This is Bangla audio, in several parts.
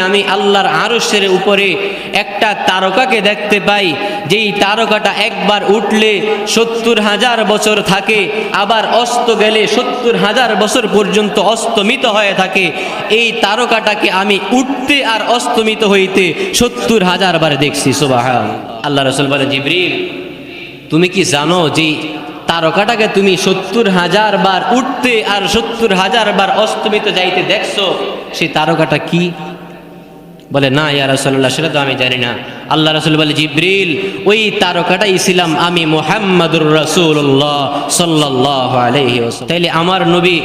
আমি আল্লাহর আরশের উপরে একটা তারকাকে দেখতে পাই, যেই তারকাটা একবার উঠলে সত্তর হাজার বছর থাকে, আবার অস্ত গেলে সত্তর হাজার বছর পর্যন্ত অস্তমিত হয়ে থাকে। এই তারকাটাকে আমি উঠতে আর অস্তমিত হইতে সত্তর হাজার বার দেখছি সুবাহ আল্লাহ রসুল বলে, জিবরিল, তুমি কি জানো যে তারকাটাকে তুমি সত্তর হাজার বার উঠতে আর সত্তর হাজার বার অস্তমিত যাইতে দেখছ? সেই তারকাটা কি? বলে, না, ইয়া রসল্লাহ সেটা তো আমি জানি না। আল্লাহ রসুল বলে, জিব্রিল, ওই তারকাটাই ছিলাম আমি মোহাম্মদুর রসুল্লাহ সাল্লাহ আলহি তাইলে আমার নবী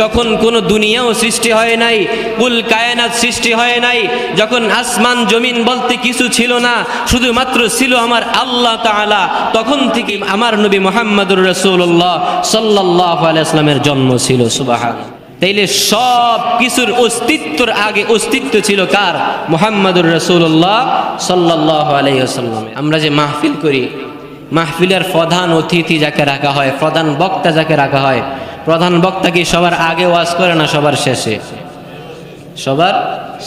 যখন কোনো দুনিয়াও সৃষ্টি হয় নাই, কুল কায়নাত সৃষ্টি হয় নাই, যখন আসমান, জমিন বলতে কিছু ছিল না, শুধুমাত্র ছিল আমার আল্লাহ তাআলা, তখন থেকে আমার নবী মোহাম্মদুর রসুল্লাহ সাল্লাহ আলাইসলামের জন্ম ছিল সুবাহ তাইলে সব কিছুর অস্তিত্বর আগে অস্তিত্ব ছিল কার? মোহাম্মদুর রসুল্লাহ সাল্লাহ আলাইসাল্লামে আমরা যে মাহফিল করি, মাহফিলের প্রধান অতিথি যাকে রাখা হয়, প্রধান বক্তা যাকে রাখা হয়, প্রধান বক্তা কি সবার আগে ওয়াজ করে না সবার শেষে? সবার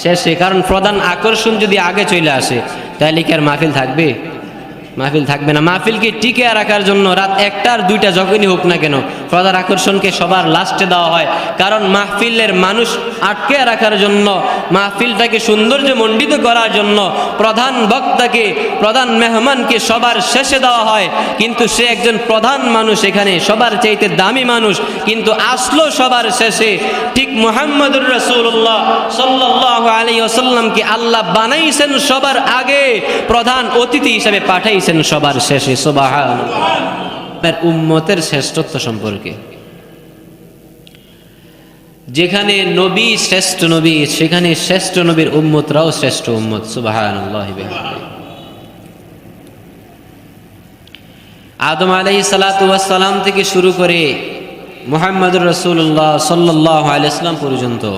শেষে, কারণ প্রধান আকর্ষণ যদি আগে চলে আসে, তাহলে কি আর মাহফিল থাকবে? মাহফিল থাকবে না। মাহফিলকে টিকে রাখার জন্য রাত একটার দুইটা যখনই হোক না কেন প্রধান আকর্ষণকে সবার লাস্টে দেওয়া হয়। কারণ মাহফিলের মানুষ আটকে রাখার জন্য, মাহফিলটাকে সৌন্দর্য মণ্ডিত করার জন্য প্রধান বক্তাকে, প্রধান মেহমানকে সবার শেষে দেওয়া হয়। কিন্তু সে একজন প্রধান মানুষ এখানে, সবার চাইতে দামি মানুষ। কিন্তু আসলো সবার শেষে, ঠিক মোহাম্মদুর রসুল্লাহ সাল্লাহ আলী ওসাল্লামকে আল্লাহ বানাইছেন সবার আগে প্রধান অতিথি হিসাবে পাঠাইছেন। সবার শেষে সোবাহান উম্মতের শ্রেষ্ঠত্ব সম্পর্কে। যেখানে নবী শ্রেষ্ঠ নবী, সেখানে শ্রেষ্ঠ নবীর উম্মতরাও শ্রেষ্ঠ উম্মত সুবাহান আদম আলাই সালাতাম থেকে শুরু করে মোহাম্মদুর রসুল্লাহ সাল্লাহ আলাইসলাম পর্যন্ত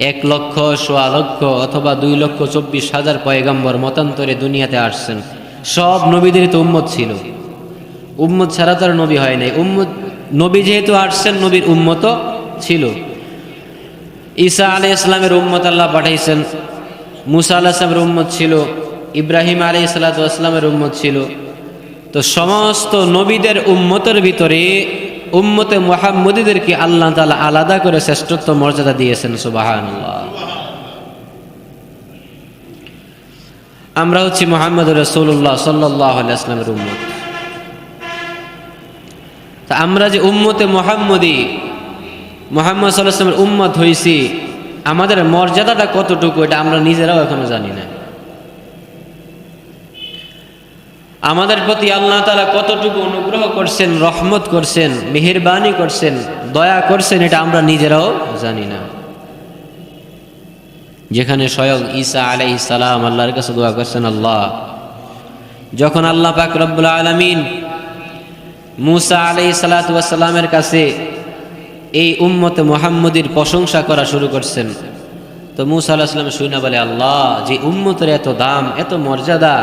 এক লক্ষ সোয়া লক্ষ অথবা দুই লক্ষ চব্বিশ হাজার পয়গাম্বর মতান্তরে দুনিয়াতে আসছেন। সব নবীদের তো উম্মত ছিল। উম্মত ছাড়া তো আর নবী হয় নাই। উম্মত, নবী যেহেতু আসছেন, নবীর উম্মত ছিল। ঈসা আলাই ইসলামের উম্মত আল্লাহ পাঠাইছেন। মুসা আল্লাহ ইসলামের উম্মত ছিল। ইব্রাহিম আলাই সাল্লাতামের উম্মত ছিল। তো সমস্ত নবীদের উম্মতের ভিতরে উম্মতে মোহাম্মদীদেরকে আল্লাহ তালা আলাদা করে শ্রেষ্ঠত্ব, মর্যাদা দিয়েছেন সুবাহান আমরা হচ্ছি মোহাম্মদ রসুল্লাহ সাল্লাহ আসলামের উম্মত। তা আমরা যে উম্মতে মোহাম্মদী, মোহাম্মদ সাল্লাহামের উম্মত হয়েছি আমাদের মর্যাদাটা কতটুকু, এটা আমরা নিজেরাও এখনও জানি না। আমাদের প্রতি আল্লাহ তালা কতটুকু অনুগ্রহ করছেন, রহমত করছেন, মেহরবানি করছেন, দয়া করছেন, এটা আমরা নিজেরাও জানি না। যেখানে স্বয়ং ঈসা আলাই সালাম আল্লাহর কাছে দোয়া করছেন আল্লাহ। যখন আল্লাহ পাক রব্বুল আলমিন মুসা আলাই সালাতামের কাছে এই উম্মতে মোহাম্মদীর প্রশংসা করা শুরু করছেন, তো মুসা আল্লাহ সাল্লাম শুনে বলে, আল্লাহ, যে উম্মতের এত দাম, এত মর্যাদা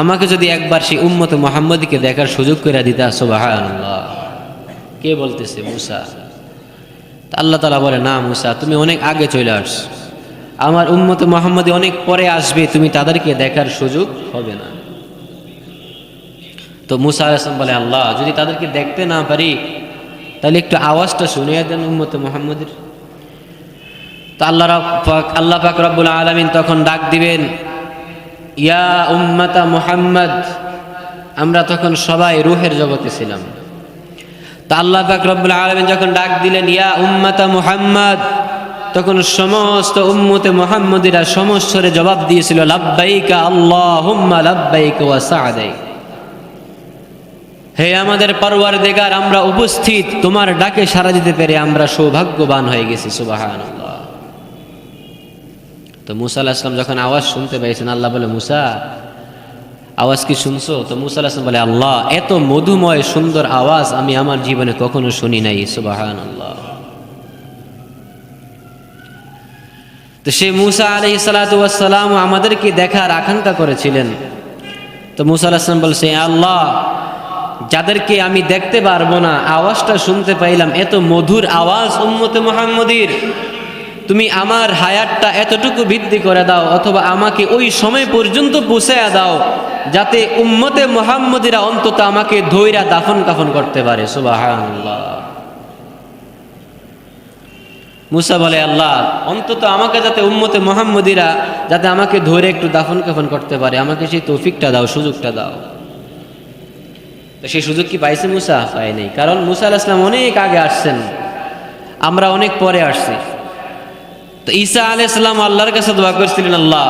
আমাকে যদি একবার সেই উম্মত মোহাম্মদীকে দেখার সুযোগ করে দিতে সোবাহ কে বলতেছে মুসা? আল্লাহ তালা বলে, না মুসা, তুমি অনেক আগে চলে আস আমার উম্মত মোহাম্মদী অনেক পরে আসবে, তুমি তাদেরকে দেখার সুযোগ হবে না। তো মুসা আসলাম বলে, আল্লাহ, যদি তাদেরকে দেখতে না পারি, তাহলে একটু আওয়াজটা শুনিয়ে দেন উম্মত মোহাম্মদের। তো আল্লাহ আল্লাহ পাক রব্বুল আলমিন তখন ডাক দিবেন ইয়া উম্মাতা মুহাম্মদ, আমরা তখন সবাই রুহের জগতে ছিলাম। তা আল্লাহ পাক রব্বুল যখন ডাক দিলেন, ইয়া উম্মাতা মুহাম্মদ তখন সমস্ত উম্মতে মোহাম্মদিরা সমস্বরে জবাব দিয়েছিল, লাব্বাইকা আল্লাহ হুম্মা লাব্বাইকা ওয়া সাদাই হে আমাদের পরওয়ার দেগার আমরা উপস্থিত। তোমার ডাকে সারা দিতে পেরে আমরা সৌভাগ্যবান হয়ে গেছি সুবাহান তো মুসা আল্লাহ আসলাম যখন আওয়াজ শুনতে পেয়েছেন, আল্লাহ বলে, মুসা, আওয়াজ কি শুনছো? তো মুসা আসলাম বলে, আল্লাহ, এত মধুময় সুন্দর আওয়াজ আমি আমার জীবনে কখনো শুনি নাই। সুবাহান আল্লাহ তো সে মুসা আলহি সালাতাম আমাদেরকে দেখার আকাঙ্ক্ষা করেছিলেন। তো মুসা আলাহিসাম বলছে আল্লাহ, যাদেরকে আমি দেখতে পারব না, আওয়াজটা শুনতে পাইলাম, এত মধুর আওয়াজ উম্মতে মোহাম্মদীর। তুমি আমার হায়াতটা এতটুকু বৃদ্ধি করে দাও, অথবা আমাকে ওই সময় পর্যন্ত পৌঁছায়া দাও, যাতে উম্মতে মোহাম্মদিরা অন্তত আমাকে ধৈরা দাফন কাফন করতে পারে। সুবহানাল্লাহ। মুসা বলে, আল্লাহ, অন্তত আমাকে যাতে উম্মতে মোহাম্মদিরা যাতে আমাকে ধরে একটু দাফন কাফন করতে পারে, আমাকে সেই তৌফিকটা দাও, সুযোগটা দাও। তো সেই সুযোগ কি পাইছে মুসা? পায়নি কারণ মুসা আল ইসলাম অনেক আগে আসছেন। আমরা অনেক পরে আসছি। তো ঈসা আলাহ ইসলাম আল্লাহর কাছে দোয়া করছিলেন, আল্লাহ,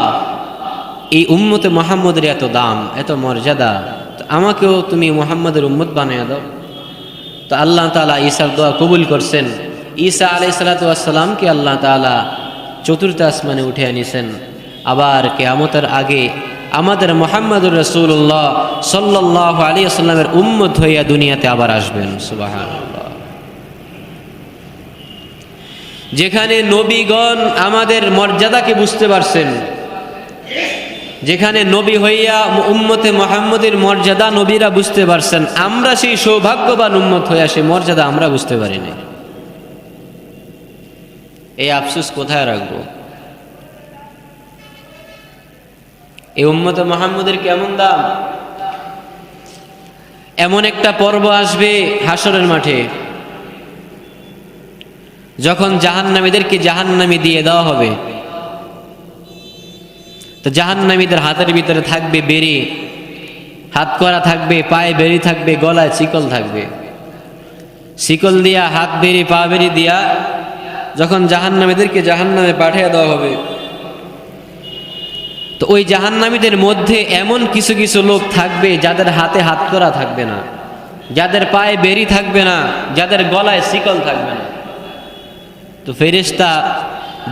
এই উম্মতে মোহাম্মদের এত দাম, এত মর্যাদা, তো আমাকেও তুমি মোহাম্মদের উম্মত বানিয়ে দাও। তো আল্লাহ তালা ঈসার দোয়া কবুল করছেন। ঈসা আলাই সালাতামকে আল্লাহ তালা চতুর্থ আসমানে উঠে আনিছেন আবার কেয়ামতের আগে আমাদের মোহাম্মদুর রসুল্লাহ সাল্লাহ আলী আসাল্লামের উম্মত হইয়া দুনিয়াতে আবার আসবেন। সুবাহ যেখানে নবীগণ আমাদের মর্যাদাকে বুঝতে পারছেন, যেখানে নবী হইয়া উম্মতে মোহাম্মদের মর্যাদা নবীরা বুঝতে পারছেন, আমরা সেই সৌভাগ্যবান উম্মত হইয়া সেই মর্যাদা আমরা বুঝতে পারিনি। এই আফসুস কোথায় রাখব? এই উম্মতে মোহাম্মদের কেমন দাম? এমন একটা পর্ব আসবে হাসরের মাঠে। যখন জাহান্নামীদেরকে জাহান্নামি দিয়ে দেওয়া হবে, তো জাহান্নামীদের হাতের ভিতরে থাকবে বেরি হাত করা থাকবে, পায়ে বেরি থাকবে, গলায় শিকল থাকবে। শিকল দিয়া, হাত বেরি পা বেরি দিয়া যখন জাহান্নামীদেরকে জাহান্নামে পাঠিয়ে দেওয়া হবে, তো ওই জাহান্নামীদের মধ্যে এমন কিছু কিছু লোক থাকবে যাদের হাতে হাত করা থাকবে না, যাদের পায়ে বেরি থাকবে না, যাদের গলায় শিকল থাকবে না। তো ফেরিস্তা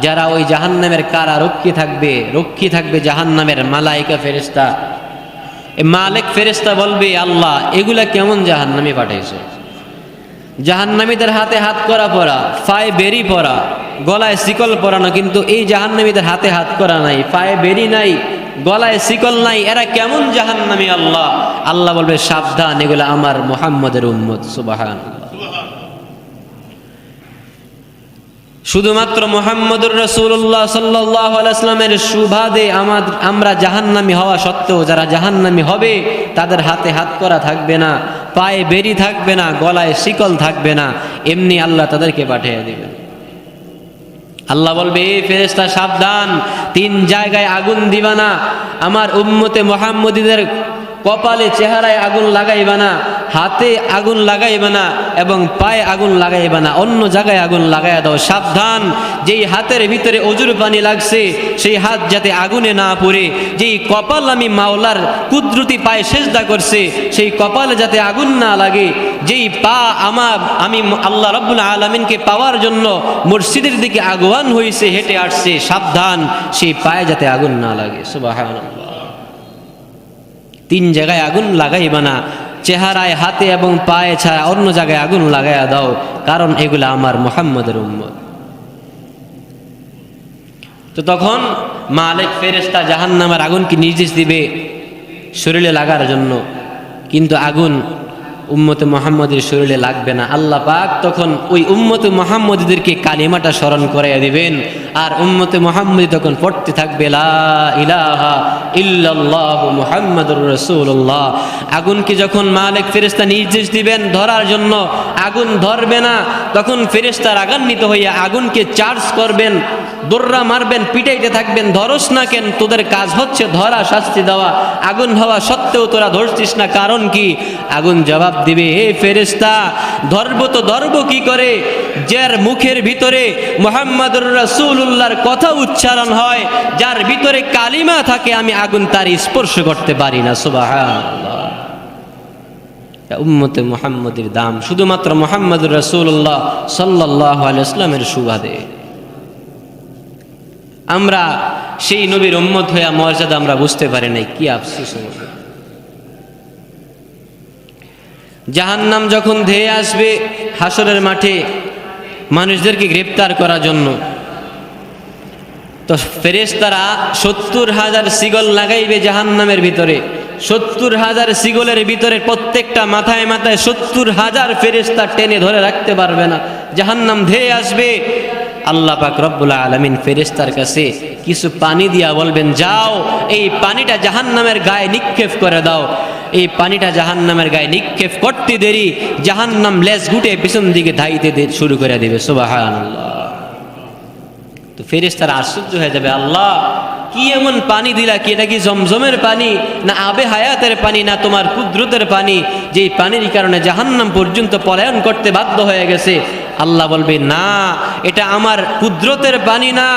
যারা ওই জাহান্নামের কারা রক্ষী থাকবে রক্ষী থাকবে জাহান্নামের মালাইকা ফেরিস্তা এ মালেক ফেরিস্তা বলবে, আল্লাহ, এগুলা কেমন জাহান্নামে পাঠাইছে? জাহান্নামীদের হাতে হাত করা পরা ফায়ে বেরি পরা, গলায় শিকল পরানো, কিন্তু এই জাহান্নামীদের হাতে হাত করা নাই, পায়ে বেরি নাই, গলায় শিকল নাই, এরা কেমন জাহান্নামী আল্লাহ? আল্লাহ বলবে, সাবধান, এগুলা আমার মোহাম্মদের উম্মত সুবাহান শুধুমাত্র মোহাম্মদুর রসুল্লাহ সাল্লাহ আলাইসলামের সুবাদে আমার আমরা জাহান্নামি হওয়া সত্ত্বেও যারা জাহান্নামি হবে, তাদের হাতে হাত করা থাকবে না, পায়ে বেরি থাকবে না, গলায় শিকল থাকবে না, এমনি আল্লাহ তাদেরকে পাঠিয়ে দেবেন। আল্লাহ বলবে, এ ফেরেস্তা সাবধান, তিন জায়গায় আগুন দিবা না। আমার উম্মতে মোহাম্মদীদের কপালে চেহারায় আগুন লাগাইবা না, হাতে আগুন লাগাইবে না এবং পায়ে আগুন লাগাইবে না, অন্য জায়গায় আগুন লাগাইয়া দাও। সাবধান, যেই হাতের ভিতরে অজুর পানি লাগছে, সেই হাত যাতে আগুনে না পড়ে। যেই কপাল আমি মাওলার কুদরতি পায়ে সেজদা করছে, সেই কপালে যাতে আগুন না লাগে। যেই পা আমার, আমি আল্লাহ রব্বুল আলমিনকে পাওয়ার জন্য মসজিদের দিকে আগুয়ান হয়েছে হেঁটে আসছে, সাবধান, সেই পায়ে যাতে আগুন না লাগে। সুবাহ তিন জায়গায় আগুন লাগাইবা না। চেহারায়, হাতে এবং পায়ে ছাড়া অন্য জায়গায় আগুন লাগাইয়া দাও, কারণ এগুলো আমার মোহাম্মদের উম্মত। তো তখন মালিক ফেরেস্তা জাহান নামের আগুনকে নির্দেশ দিবে? শরীরে লাগার জন্য। কিন্তু আগুন উম্মতে মোহাম্মদের শরীরে লাগবে না। আল্লাহ পাক তখন ওই উম্মতে মোহাম্মদীদেরকে কালিমাটা স্মরণ করাইয়া দিবেন আর উম্মতে মোহাম্মদ তখন পড়তে থাকবে ইলাহা আগুনকে যখন মালিক ফেরেশতা নির্দেশ দিবেন ধরার জন্য, আগুন ধরবে না, তখন ফেরেশতা রাগান্বিত হইয়া আগুনকে চার্জ করবেন, দোর্রা মারবেন, পিটাইতে থাকবেন, ধরস না কেন, তোদের কাজ হচ্ছে ধরা, শাস্তি দেওয়া, আগুন হওয়া সত্ত্বেও তোরা ধরছিস না, কারণ কি? আগুন জবাব দিবে, হে ফেরেস্তা ধরব তো ধরব কি করে? যার মুখের ভিতরে মোহাম্মদুর রাসূলুল্লাহর কথা উচ্চারণ হয়, যার ভিতরে কালিমা থাকে, আমি আগুন তার স্পর্শ করতে পারি না, সুবহানাল্লাহ। উম্মতে মোহাম্মদের দাম, শুধুমাত্র মোহাম্মদুর রাসূলুল্লাহ সাল্লাল্লাহু আলাইহি ইসলামের সুবাদে। আমরা সেই নবীর উম্মত হইয়া মর্যাদা আমরা বুঝতে পারি নাই, কি আফসোস আমাদের জাহান্নাম যখন ধেয়ে আসবে হাসরের মাঠে মানুষদেরকে গ্রেপ্তার করার জন্য তো ফেরেশতারা সত্তর হাজার সিগল লাগাইবে জাহান্নামের ভিতরে। সত্তর হাজার সিগলের ভিতরে প্রত্যেকটা মাথায় মাথায় সত্তর হাজার ফেরেস্তা টেনে ধরে রাখতে পারবে না। জাহান্নাম ধেয়ে আসবে। আল্লাহ পাক রব্বুল আলমিন ফেরেস্তার কাছে কিছু পানি দিয়া বলবেন, যাও, এই পানিটা জাহান্নামের গায়ে নিক্ষেপ করে দাও। এই পানিটা জাহান্নামের গায়ে নিক্ষেপ করতে দেরি। জাহান্নাম লেজ গুটে পিছন দিকে ধাইতে শুরু করে দেবে। সুবাহান তো ফেরেস্তারা আশ্চর্য হয়ে যাবে, আল্লাহ, কি এমন পানি দিলা? কি এটা কি জমজমের পানি? না আবে হায়াতের পানি, না তোমার কুদরতের পানি? যেই পানির কারণে জাহান্নাম পর্যন্ত পলায়ন করতে বাধ্য হয়ে গেছে। আল্লাহ বলবে, না, এটা আমার কুদরতের পানি না,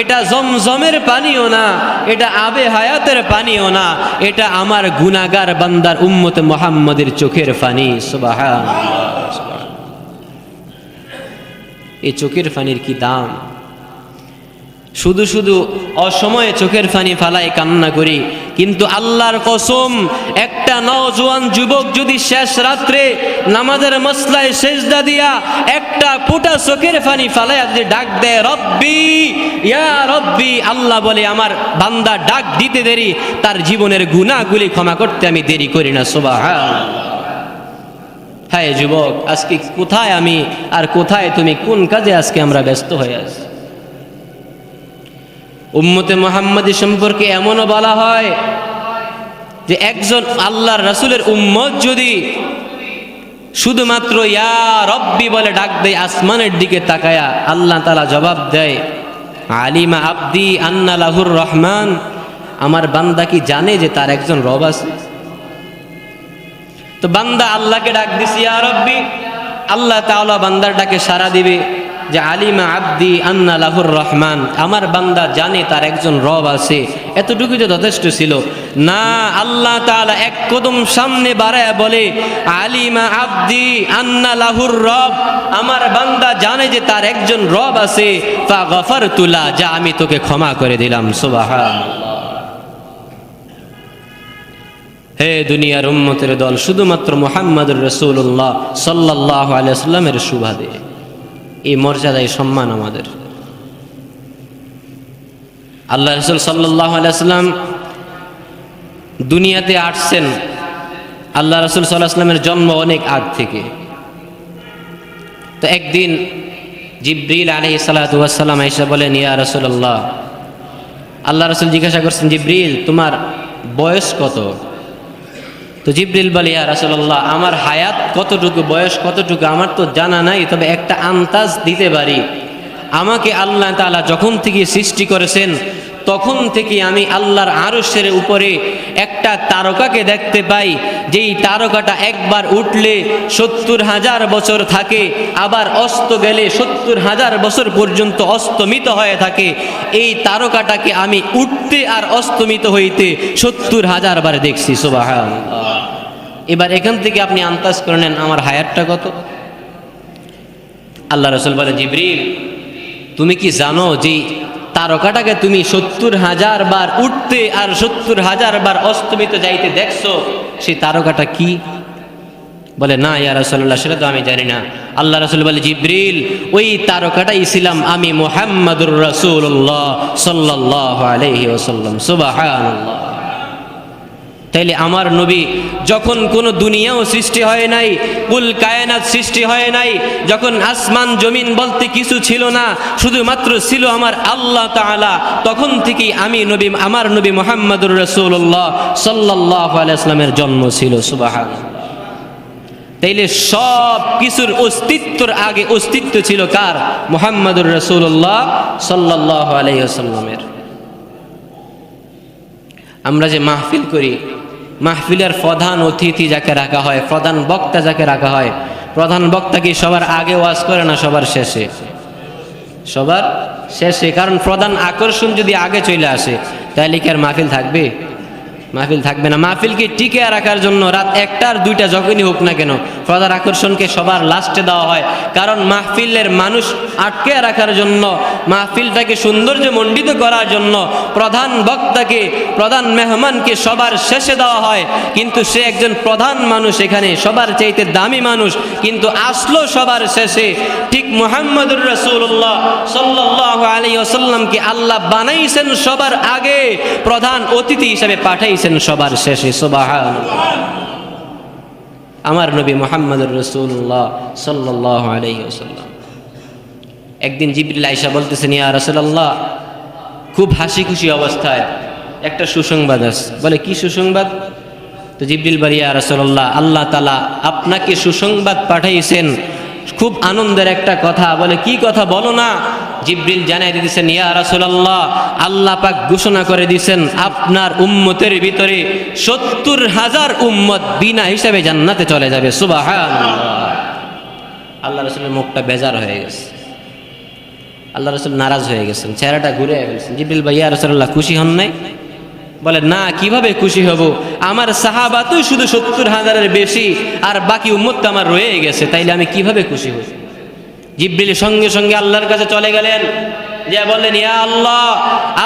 এটা জমজমের পানিও না, এটা আবে হায়াতের পানিও না, এটা আমার গুনাগার বান্দার উম্মতে মোহাম্মদের চোখের পানি। সুবাহান এই চোখের পানির কি দাম? শুধু শুধু অসময়ে চোখের ফানি ফালাই কান্না করি। কিন্তু আল্লাহর কসম, একটা নওজোয়ান যুবক যদি শেষ রাত্রে নামাজের মসলায় সেজদা দিয়া একটা পোটা চোখের ফানি ফালাই যদি ডাক দেয়, রব্বি, ইয়া রব্বি আল্লাহ বলে, আমার বান্দা ডাক দিতে দেরি, তার জীবনের গুণাগুলি ক্ষমা করতে আমি দেরি করি না সোবাহ হ্যাঁ যুবক, আজকে কোথায় আমি আর কোথায় তুমি, কোন কাজে আজকে আমরা ব্যস্ত হয়ে আছি? উম্মতে মোহাম্মদী সম্পর্কে এমনও বলা হয় যে একজন আল্লাহর রাসূলের উম্মত যদি শুধুমাত্র ইয়া রব্বি বলে ডাক দেয়, আসমানের দিকে তাকায়া আল্লাহ তালা জবাব দেয়, আলিমা আব্দি আন্না লাহুর রহমান, আমার বান্দা কি জানে যে তার একজন রব আছে? তো বান্দা আল্লাহকে ডাক দিছি, ইয়া রব্বি, আল্লাহ তাওলা বান্দার ডাকে সাড়া দিবে। যে আলিমা আব্দি আন্না লাহুর রহমান, আমার বান্দা জানে তার একজন রব আছে এতটুকু তো যথেষ্ট ছিল। না, আল্লাহ তাআলা এক কদম সামনে বাড়ায় বলে, আলিমা আব্দি আন্না লাহুর রব, আমার বান্দা জানে যে তার একজন রব আছে তা গফার তুলা যা আমি তোকে ক্ষমা করে দিলাম, সুবাহান। হে দুনিয়ার উম্মতের দল, শুধুমাত্র মোহাম্মদুর রসুল্লাহ সাল্লাহ আলিয়াল্লামের সুবাদে। এই মর্যাদায় সম্মান আমাদের। আল্লাহ রসুল সাল্লাহ আলিয়াল্লাম দুনিয়াতে আসছেন। আল্লাহ রসুল সাল্লাহ আসলামের জন্ম অনেক আগ থেকে। তো একদিন জিব্রিল আলহি সাল্লাম আইসা বলেন, ইয়া রসুল্লাহ আল্লাহ রসুল জিজ্ঞাসা করছেন, জিব্রিল, তোমার বয়স কত? তো জিব্রিল বলে, ইয়া রাসূলুল্লাহ, আমার হায়াত কতটুকু, বয়স কতটুকু আমার তো জানা নাই, তবে একটা আন্তাজ দিতে পারি। আমাকে আল্লাহ তাআলা যখন থেকে সৃষ্টি করেছেন তখন থেকে আমি আল্লাহর আরশের উপরে একটা তারকাকে দেখতে পাই, যেই তারকাটা একবার উঠলে সত্তর হাজার বছর থাকে, আবার অস্ত গেলে সত্তর হাজার বছর পর্যন্ত অস্তমিত হয়ে থাকে। এই তারকাটাকে আমি উঠতে আর অস্তমিত হইতে সত্তর হাজার বার দেখছি সুবাহ এবার এখান থেকে আপনি আন্দাজ করে নেন, আমার হায়ারটা কত? আল্লাহ রসুল বলে, জিব্রিল, তুমি কি জানো যে তারকাটাকে তুমি সত্তর হাজার বার উঠতে আর সত্তর হাজার বার অস্তমিত যাইতে দেখছ সেই তারকাটা কি? বলে, না, ইয়া রসল্লাহ সেটা তো আমি জানি না। আল্লাহ রসুল বলে, জিব্রিল, ওই তারকাটাই ছিলাম আমি মোহাম্মদুর রসুল্লাহ সাল্লাহ আলহি ওসাল্লাম সুবাহ তাইলে আমার নবী যখন কোনো দুনিয়াও সৃষ্টি হয় নাই কুল কায়নাত সৃষ্টি হয় নাই, যখন আসমান জমিন বলতে কিছু ছিল না, শুধুমাত্র ছিল আমার আল্লাহ তাআলা, তখন থেকেই আমি নবী, আমার নবী মোহাম্মদুর রসুল্লাহ সাল্লাহ আলাইসলামের জন্ম ছিল সুবাহান তাইলে সব কিছুর অস্তিত্বর আগে অস্তিত্ব ছিল কার? মোহাম্মদুর রসুল্লাহ সাল্লাহ আলাইসাল্লামের আমরা যে মাহফিল করি মাহফিলের প্রধান অতিথি যাকে রাখা হয়, প্রধান বক্তা যাকে রাখা হয়, প্রধান বক্তা কি সবার আগে ওয়াজ করে না সবার শেষে? সবার শেষে, কারণ প্রধান আকর্ষণ যদি আগে চলে আসে, তাহলে কি আর মাহফিল থাকবে? মাহফিল থাকবে না। মাহফিলকে টিকে রাখার জন্য রাত একটার দুইটা যখনই হোক না কেন প্রধান আকর্ষণকে সবার লাস্টে দেওয়া হয়। কারণ মাহফিলের মানুষ আটকে রাখার জন্য, মাহফিলটাকে সৌন্দর্য মণ্ডিত করার জন্য প্রধান বক্তাকে, প্রধান মেহমানকে সবার শেষে দেওয়া হয়। কিন্তু সে একজন প্রধান মানুষ এখানে, সবার চাইতে দামি মানুষ। কিন্তু আসলো সবার শেষে, ঠিক মোহাম্মদুর রসুল্লাহ সাল্লাহ আলী ওসাল্লামকে আল্লাহ বানাইছেন সবার আগে প্রধান অতিথি হিসেবে পাঠাইছেন। সবার শেষে সুবাহান আমার নবী মোহাম্মদুর রসুল্লাহ সাল্লাহ আলহি ওসাল্লাম একদিন জিবরিল আইসা বলতেছেন, ইয়া রাসূলুল্লাহ, খুব হাসি খুশি অবস্থায় একটা সুসংবাদ আছে। বলে, কি সুসংবাদ? তো জিবরিল বারিয়া রাসূলুল্লাহ, আল্লাহ তালা আপনাকে সুসংবাদ পাঠাইছেন, খুব আনন্দের একটা কথা। বলে, কি কথা? বলো না। জিব্রিল জানাই দিতেছেন, ইয়া রাসূলুল্লাহ, আল্লাহ পাক ঘোষণা করে দিয়েছেন আপনার উম্মতের ভিতরে সত্তর হাজার উম্মত বিনা হিসাবে জান্নাতে চলে যাবে। সুবহানাল্লাহ। আল্লাহ রসুলের মুখটা বেজার হয়ে গেছে। আল্লাহ রসুল নারাজ হয়ে গেছেন, চেহারাটা ঘুরে গেছেন জিবরিল ভাই, ইয়া রসুল্লাহ খুশি হন নাই? বলে, না, কীভাবে খুশি হব? আমার সাহাবা তো শুধু সত্তর হাজারের বেশি, আর বাকি উম্মত তো আমার রয়ে গেছে, তাইলে আমি কীভাবে খুশি হই জিব্রিল সঙ্গে সঙ্গে আল্লাহর কাছে চলে গেলেন। যে বললেন, ইয়া আল্লাহ,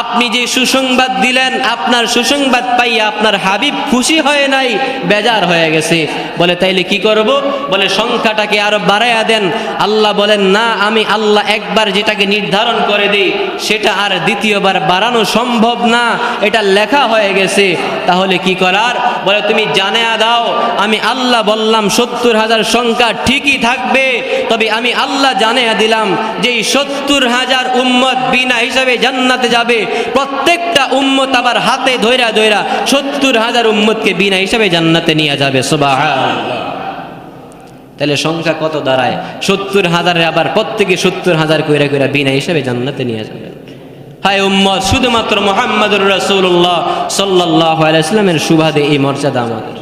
আপনি যে সুসংবাদ দিলেন, আপনার সুসংবাদ পাইয়া আপনার হাবিব খুশি হয় নাই, বেজার হয়ে গেছে। বলে, তাইলে কি করব? বলে, সংখ্যাটাকে আরও বাড়াইয়া দেন। আল্লাহ বলেন, না, আমি আল্লাহ একবার যেটাকে নির্ধারণ করে দিই, সেটা আর দ্বিতীয়বার বাড়ানো সম্ভব না, এটা লেখা হয়ে গেছে। তাহলে কি করার? বলে, তুমি জানিয়া দাও, আমি আল্লাহ বললাম, সত্তর হাজার সংখ্যা ঠিকই থাকবে, তবে আমি আল্লাহ জানিয়া দিলাম যে সত্তর হাজার উম্মত বিনা হিসাবে জান্নাতে যাবে। প্রত্যেকটা উম্মত আবার হাতে ধৈরা ধৈরা সত্তর হাজার উম্মতকে বিনা হিসাবে জান্নাতে নিয়ে যাবে। সুবাহ তাহলে সংখ্যা কত দাঁড়ায়? সত্তর হাজারে আবার প্রত্যেকে সত্তর হাজার কইরা কইরা বিনা হিসাবে জান্নাতে নিয়ে যাবে। হায় উম্মত, শুধুমাত্র মোহাম্মদুর রাসূলুল্লাহ সাল্লাল্লাহু আলাইহি সাল্লামের সুবাদে এই মর্যাদা আমাদের।